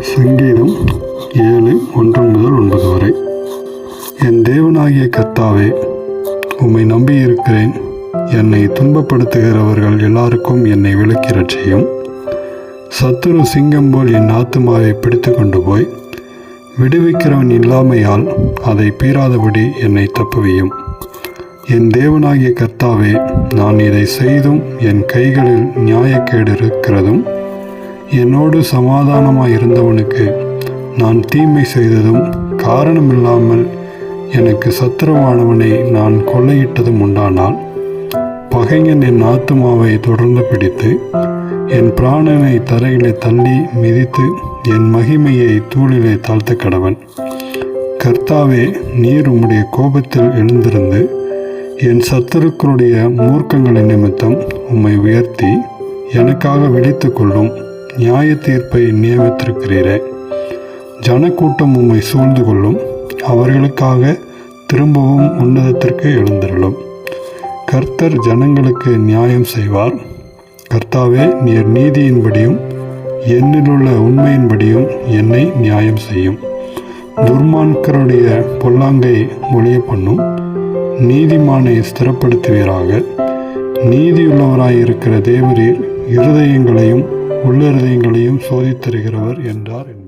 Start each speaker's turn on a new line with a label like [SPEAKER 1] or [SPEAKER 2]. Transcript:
[SPEAKER 1] சங்கீதம் ஏழு ஒன்று முதல் ஒன்பது வரை. என் தேவனாகிய கர்த்தாவே உம்மை நம்பியிருக்கிறேன். என்னை துன்பப்படுத்துகிறவர்கள் எல்லாருக்கும் என்னை விளக்கிறச் செய்யும். சத்துரு சிங்கம் போல் என் ஆத்துமாவை பிடித்து கொண்டு போய் விடுவிக்கிறவன் இல்லாமையால் அதை பீறாதபடி என்னை தப்புவியும். என் தேவனாகிய கர்த்தாவே நான் இதை செய்தும் என் கைகளில் நியாயக்கேடு இருக்கிறதும் என்னோடு சமாதானமாக இருந்தவனுக்கு நான் தீமை செய்ததும் காரணமில்லாமல் எனக்கு சத்துருவானவனை நான் கொள்ளையிட்டதும் உண்டானால் பகைஞன் என் ஆத்மாவை தொடர்ந்து பிடித்து என் பிராணனை தரையிலே தள்ளி மிதித்து என் மகிமையை தூளிலே தாழ்த்த கடவன். கர்த்தாவே நீர் உம்முடைய கோபத்தில் எழுந்திருந்து என் சத்துருக்களுடைய மூர்க்கங்களின் நிமித்தம் உம்மை உயர்த்தி எனக்காக விழித்து கொள்ளும். நியாய தீர்ப்பை நியமித்திருக்கிறீரே. ஜனக்கூட்டம் உம்மை சூழ்ந்து கொள்ளும். அவர்களுக்காக திரும்பவும் உன்னதத்திற்கு எழுந்திருளும். கர்த்தர் ஜனங்களுக்கு நியாயம் செய்வார். கர்த்தாவே நீர் நீதியின்படியும் என்னிலுள்ள உண்மையின்படியும் என்னை நியாயம் செய்யும். துர்மான்கருடைய பொல்லாங்கை ஒளிய பண்ணும் நீதிமானை ஸ்திரப்படுத்துவீராக. நீதியுள்ளவராயிருக்கிற தேவரீர் இருதயங்களையும் உள்ளிருதயங்களையும் சோதித்தருகிறவர் என்றார்.